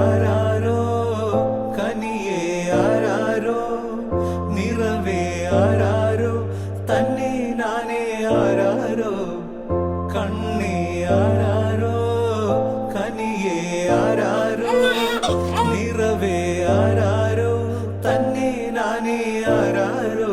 ആരാരോ കനിയെ ആരാരോ നിറവേ ആരാരോ തന്നെ നാനേ ആരാരോ കണ്ണേ ആരാരോ കനിയെ ആരാരോ നിറവേ ആരാരോ തന്നെ നാനേ ആരാരോ.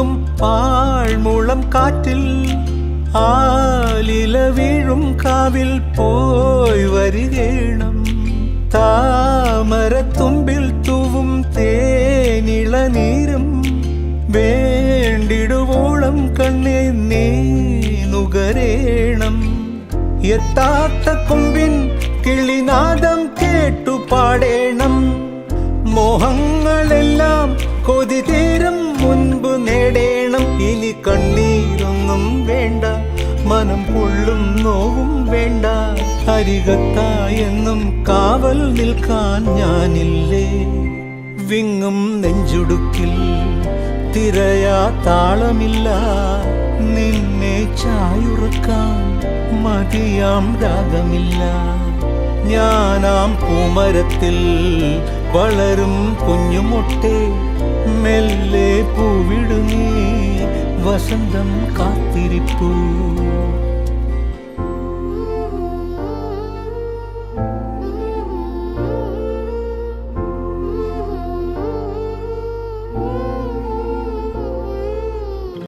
പോകും പാഴ്മുളം കാറ്റിൽ. ആലില വീഴും കാവിൽ പോയി വരികേണം. താമരത്തുമ്പിൽ തൂവും തേനിള നീരും. വേണ്ടിടുവോളം കണ്ണെ നീ നുകരേണം. എത്താത്ത കൊമ്പിൻ കിളിനാദം കേട്ടു പാടേണം. മോഹങ്ങളെല്ലാം കൊതി തീരും മുൻപ് നേടേണം. ഇനി കണ്ണീരൊന്നും വേണ്ട. മനം കൊള്ളും നോവും വേണ്ട. അരികത്തായെന്നും കാവൽ നിൽക്കാൻ ഞാനില്ലേ? വിങ്ങും നെഞ്ചുടുക്കിൽ തിരയാ താളമില്ല. നിന്നെ ചായുറക്കാൻ മതിയാം രാഗമില്ല. ഞാനാം പൂമരത്തിൽ വളരും കുഞ്ഞുമൊട്ടെ. മെല്ലെ പൂവിടുന്നേ വസന്തം കാത്തിരിപ്പൂ.